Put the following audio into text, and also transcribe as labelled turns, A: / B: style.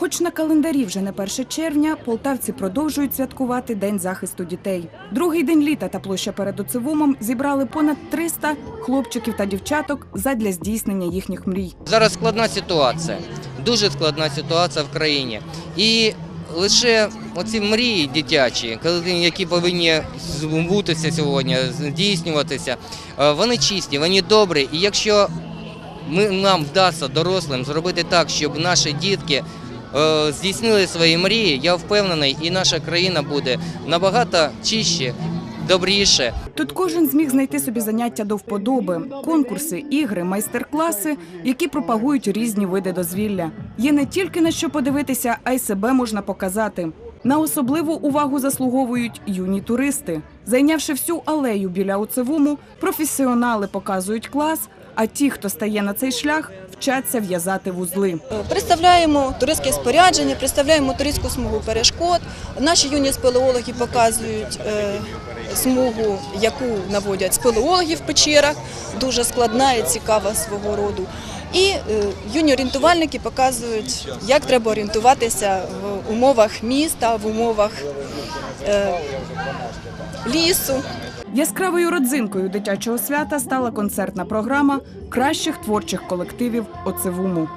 A: Хоч на календарі вже не 1 червня, полтавці продовжують святкувати День захисту дітей. Другий день літа та площа перед Оцевумом зібрали понад 300 хлопчиків та дівчаток задля здійснення їхніх мрій.
B: Зараз складна ситуація, дуже складна ситуація в країні. І лише оці мрії дитячі, які повинні збутися сьогодні, здійснюватися, е, вони чисті, вони добрі. І якщо ми, нам вдасться дорослим зробити так, щоб наші дітки здійснили свої мрії, я впевнений, і наша країна буде набагато чище, добріше.
A: Тут кожен зміг знайти собі заняття до вподоби, конкурси, ігри, майстер-класи, які пропагують різні види дозвілля. Є не тільки на що подивитися, а й себе можна показати. На особливу увагу заслуговують юні туристи. Зайнявши всю алею біля Оцевуму, професіонали показують клас, а ті, хто стає на цей шлях, вчаться в'язати вузли.
C: Представляємо туристське спорядження, представляємо туристську смугу перешкод. Наші юні спелеологи показують е, смугу, яку наводять спелеологи в печерах, дуже складна і цікава свого роду. І е, юні орієнтувальники показують, як треба орієнтуватися в умовах міста, в умовах е, лісу.
A: Яскравою родзинкою дитячого свята стала концертна програма кращих творчих колективів Оцевуму.